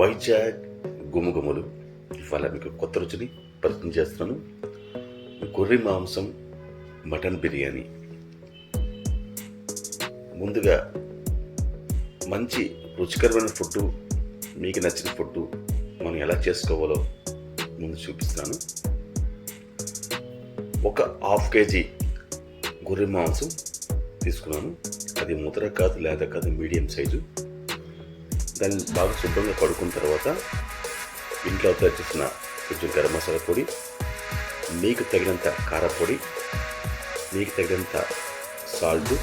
వైజాగ్ గుమగుమలు. ఇవాళ మీకు కొత్త రుచిని పరిచయం చేస్తున్నాను. గొర్రె మాంసం మటన్ బిర్యానీ. ముందుగా మంచి రుచికరమైన ఫుడ్ మీకు నచ్చిన ఫుడ్ మనం ఎలా చేసుకోవాలో ముందు చూపిస్తున్నాను ఒక హాఫ్ కేజీ గొర్రె మాంసం తీసుకున్నాను. అది ముద్ర కాదు లేదా కాదు మీడియం సైజు. దాన్ని బాగా శుభ్రంగా కడుక్కున్న తర్వాత ఇంట్లో తయారు చేసిన కొంచెం గరం మసాలా పొడి మీకు తగినంత కారపొడి మీకు తగినంత సాల్ట్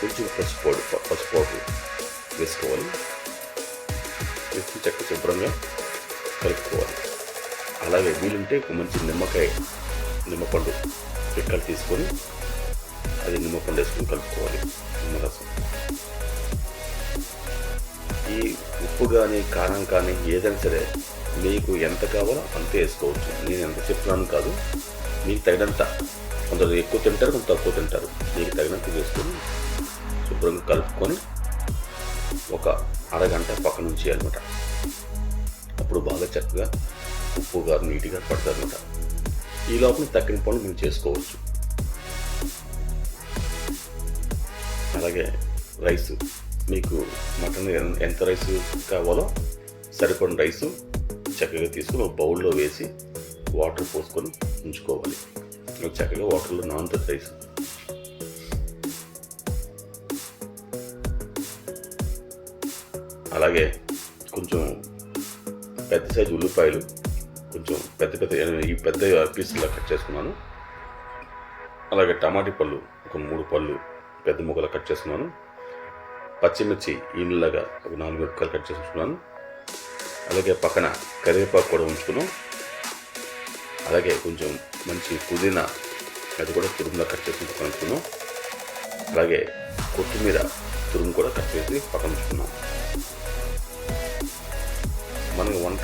కొంచెం పసుపు పొడి పసుపు పౌడర్ వేసుకోవాలి. వేసి చక్క శుభ్రంగా కలుపుకోవాలి. అలాగే వీలుంటే ఒక మంచి నిమ్మకాయ నిమ్మపండు పిక్కలు తీసుకొని అది నిమ్మపండు వేసుకొని కలుపుకోవాలి. నిమ్మరసం. ఈ ఉప్పు కానీ కారం కానీ ఏదైనా సరే మీకు ఎంత కావాలో అంతే వేసుకోవచ్చు. నేను ఎంత చెప్తున్నాను కాదు. మీకు తగినంత కొందరు ఎక్కువ తింటారు కొంత తక్కువ తింటారు. మీకు తగినంత వేసుకొని శుభ్రంగా కలుపుకొని ఒక అరగంట పక్కన ఉంచేయాలన్నమాట. అప్పుడు బాగా చక్కగా ఉప్పు గారు నీట్గా పడతారనమాట అనమాట ఈ లోపల తక్కిన పనులు మేము చేసుకోవచ్చు. అలాగే రైస్. మీకు మటన్ ఎంత రైస్ కావాలో సరిపడిన రైసు చక్కగా తీసుకొని ఒక బౌల్లో వేసి వాటర్ పోసుకొని ఉంచుకోవాలి. చక్కగా వాటర్లో నానుతుంది రైస్ అలాగే కొంచెం పెద్ద సైజు ఉల్లిపాయలు కొంచెం పెద్ద పెద్ద ఈ పెద్ద పీసులా కట్ చేసుకున్నాను. అలాగే టమాటీ పళ్ళు ఒక మూడు పళ్ళు పెద్ద ముక్కలు కట్ చేసుకున్నాను. పచ్చిమిర్చి ఈనులాగా ఒక నాలుగు ముక్కలు కట్ చేసి ఉంచుకున్నాను. అలాగే పక్కన కరివేపాకు కూడా ఉంచుకున్నాం. అలాగే కొంచెం మంచి పుదీనా అది కూడా తురుములా కట్ చేసి ఉంచుకున్నాం. అలాగే కొత్తిమీర తురుము కూడా కట్ చేసి పక్కన ఉంచుకున్నాం. మనకి వంట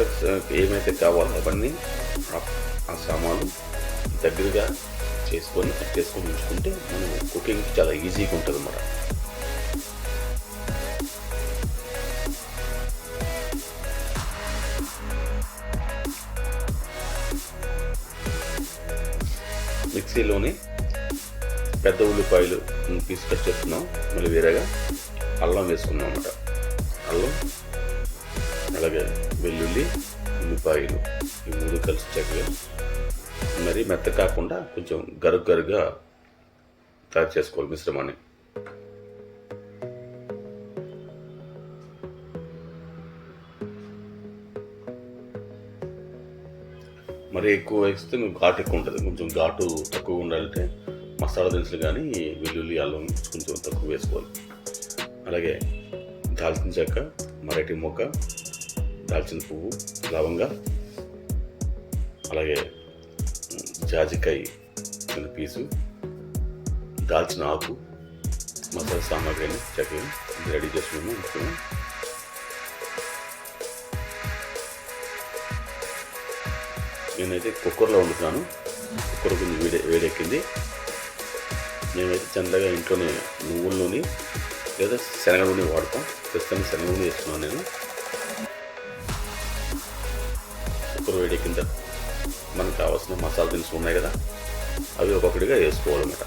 ఏమైతే కావాలో అవన్నీ ఆ- ఆ సామాను దగ్గరగా చేసుకొని కట్ చేసుకొని ఉంచుకుంటే మనం కుకింగ్ చాలా ఈజీగా ఉంటుంది అన్నమాట మిక్సీలోని పెద్ద ఉల్లిపాయలు తీసుకొచ్చి చెప్తున్నాం మళ్ళీ వేరేగా అల్లం వేసుకున్నాం అన్నమాట. అల్లం అలాగే వెల్లుల్లి ఉల్లిపాయలు ఈ మూడు కలిసి చక్కగా మరీ మెత్త కాకుండా కొంచెం గరుగ్గరుగా తయారు చేసుకోవాలి మిశ్రమాన్ని. మరి ఎక్కువ వేస్తే మీకు ఘాటు ఎక్కువ ఉంటుంది. కొంచెం ఘాటు తక్కువగా ఉండాలంటే మసాలా దినుసులు కానీ వెల్లుల్లి అల్లం కొంచెం తక్కువ వేసుకోవాలి. అలాగే దాల్చిన చెక్క మరటి మొక్క దాల్చిన పువ్వు లవంగ అలాగే జాజికాయ చిన్న పీసు దాల్చిన ఆకు మసాలా సామాగ్రిని చక్కగా రెడీ చేసుకున్నాము. నేనైతే కుక్కర్లో వండుతున్నాను. కుక్కర్ కొంచెం వేడి వేడెక్కింది. మేమైతే చల్లగా ఇంట్లోనే నువ్వుల నూనె లేదా శనగ నూనె వాడతాం. ప్రస్తుతం శనగ నూనె వేస్తున్నాను నేను. కుక్కర్ వేడెక్కిన తర్వాత మనకు కావాల్సిన మసాలా దినుసులు ఉన్నాయి కదా అవి ఒక్కొక్కటిగా వేసుకోవాలన్నమాట.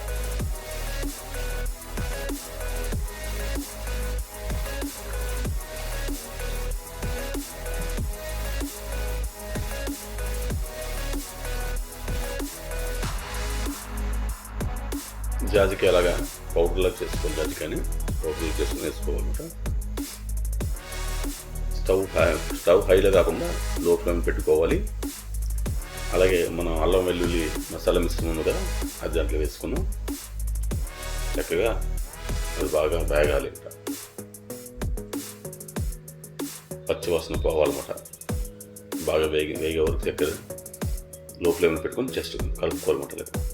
జాజికి అలాగా పౌడర్లో చేసుకోవాలి జాజికాయని పౌడర్లో చేసుకుని వేసుకోవాలన్నమాట. స్టవ్ హై స్టవ్ హైలో కాకుండా లో ఫ్లేమ్ పెట్టుకోవాలి. అలాగే మనం అల్లం వెల్లుల్లి మసాలా మిశ్రమం ఉంది కదా అది దాంట్లో వేసుకున్నాం చక్కగా అది బాగా వేగాలి ఇంకా. పచ్చివాసన పోవాలన్నమాట. బాగా వేగి వేగే వరకు చక్కగా లో ఫ్లేమ్ పెట్టుకొని జస్ట్ కలుపుకోవాలన్నమాట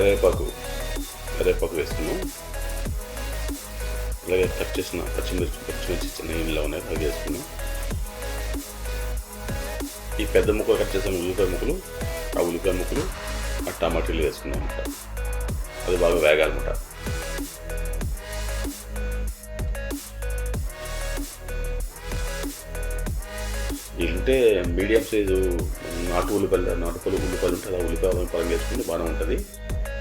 కరివేపాకు కరివేపాకు వేసుకున్నాం. అలాగే కట్ చేసిన పచ్చిమిర్చి పచ్చిమిర్చి చిన్న ఇలా ఉన్నాయి అవి వేసుకున్నాం. ఈ పెద్ద ముక్కలు కట్ చేసిన ఉల్లిపాయ ముక్కలు ఆ ఉల్లిపాయ ముక్కలు ఆ టమాటీలు వేసుకున్నాం అనమాట అది బాగా వేగాలన్నమాట. ఉంటే మీడియం సైజు నాటు ఉల్లిపాయలు నాటుపల్లి ఉల్లిపాయలు ఉంటుంది ఆ ఉల్లిపాయ పరం వేసుకుంటే బాగానే ఉంటుంది.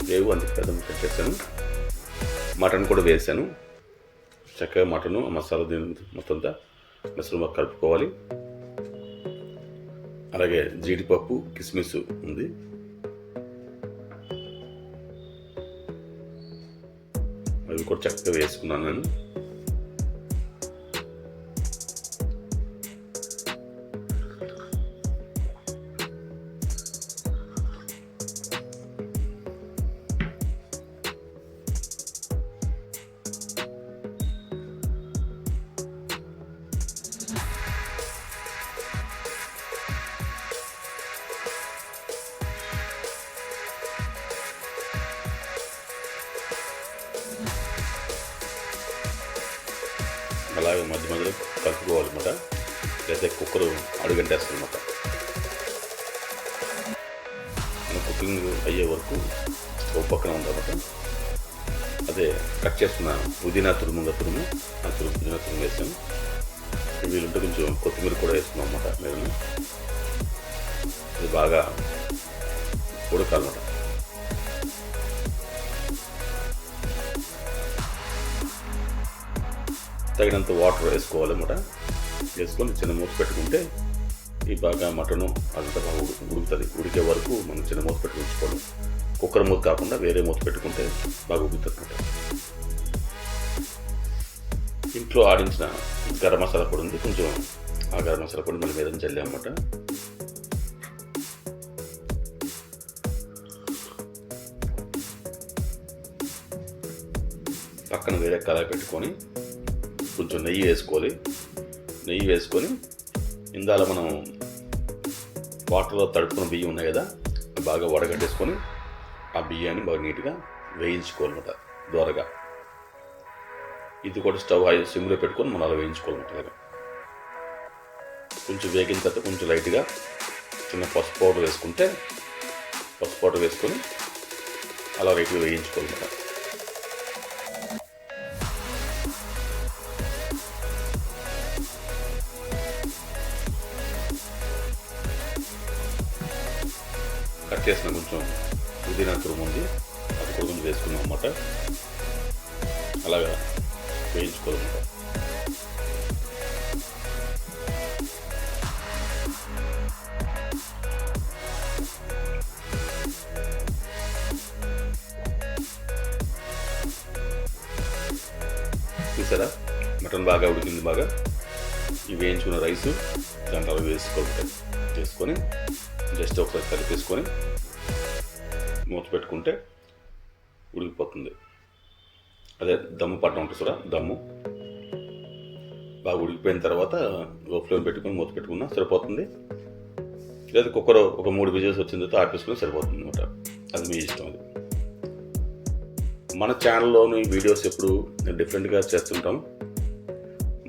లేవు అందుకు పెద్ద కట్ చేశాను మటన్ కూడా వేసాను చక్కగా మటను మసాలా దీని మొత్తం అంతా మిశ్రమ కలుపుకోవాలి. అలాగే జీడిపప్పు కిస్మిస్ ఉంది. అవి కూడా చక్కగా వేసుకున్నాను నేను. అలాగే మధ్య మధ్యలో కలుపుకోవాలన్నమాట. లేదా కుక్కర్ అడుగంటేస్తుందన్నమాట మన కుకింగ్ అయ్యే వరకు ఓ పక్కన ఉందన్నమాట. అదే కట్ చేస్తున్న పుదీనా తురుముగా తురుము? ఆ తురుము పుదీనా తురుము వేసాను. వీలుంటే కొంచెం కొత్తిమీర కూడా వేసుకున్నాం అన్నమాట నేను ఇది బాగా ఉడకాలన్నమాట. తగినంత వాటర్ వేసుకోవాలన్నమాట వేసుకొని చిన్న మూత పెట్టుకుంటే ఈ బాగా మటను అదంతా బాగా ఉడు ఉడుకుతుంది. ఉడికే వరకు మనం చిన్న మూత పెట్టుకుని ఉంచుకోవడం కుక్కర్ మూత కాకుండా వేరే మూత పెట్టుకుంటే బాగా ఉడుకుతుంది ఇంట్లో ఆడించిన గరం మసాలా పొడి ఉంది. కొంచెం ఆ గరం మసాలా పొడి మన మీద చల్లామన్నమాట పక్కన వేరే కళాయి పెట్టుకొని కొంచెం నెయ్యి వేసుకోవాలి నెయ్యి వేసుకొని ఇందాల మనం వాటర్లో తడుపుకున్న బియ్యం ఉన్నాయి కదా బాగా వడగట్టేసుకొని ఆ బియ్యాన్ని బాగా నీట్గా వేయించుకోవాలన్నమాట దోరగా. ఇది కూడా స్టవ్ హై సిమ్లో పెట్టుకొని మనం అలా వేయించుకోవాలన్నమాట అలాగా కొంచెం వేగిన తర్వాత కొంచెం లైట్గా చిన్న పసుపు పౌడర్ వేసుకుంటే పసుపు పౌడర్ వేసుకొని అలా లైట్గా వేయించుకోవాలన్నమాట. చేసిన కొంచెం పుదీనా తురుము ఉంది. అది కూడా కొంచెం వేసుకున్నాం అన్నమాట. అలాగా వేయించుకోవాలన్నమాట. చూసారా? మటన్ బాగా ఉడికింది బాగా. ఈ వేయించుకున్న రైసు దాంట్లో వేసుకోవాలి. చేసుకొని జస్ట్ ఒకసారి కలిపేసుకొని మూత పెట్టుకుంటే ఉడికిపోతుంది. అదే దమ్ము పట్టడం ఉంటుంది చూడ దమ్ము. బాగా ఉడికిపోయిన తర్వాత లో ఫ్లేమ్ పెట్టుకొని మూత పెట్టుకున్నా సరిపోతుంది. లేదా కుక్కర్ ఒక మూడు విజిల్స్ వచ్చిన తర్వాత ఆపేసుకుని సరిపోతుంది అనమాట. అది మీ ఇష్టం అది. మన ఛానల్లోని వీడియోస్ ఎప్పుడు డిఫరెంట్గా చేస్తుంటాం.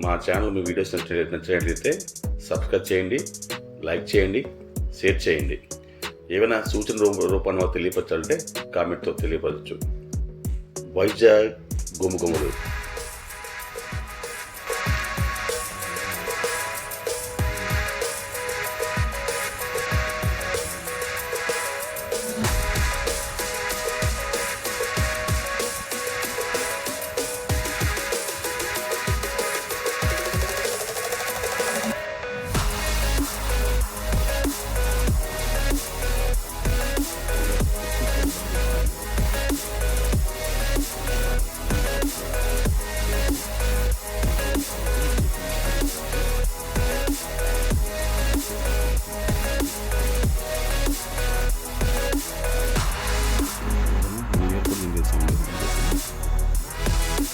మా ఛానల్ మీ వీడియోస్ నచ్చినట్లయితే సబ్స్క్రైబ్ చేయండి లైక్ చేయండి షేర్ చేయండి. ఏమైనా సూచన రూప రూపంలో తెలియపరచాలంటే కామెంట్తో తెలియపరచచ్చు వైజాగ్ గుమగుమలు.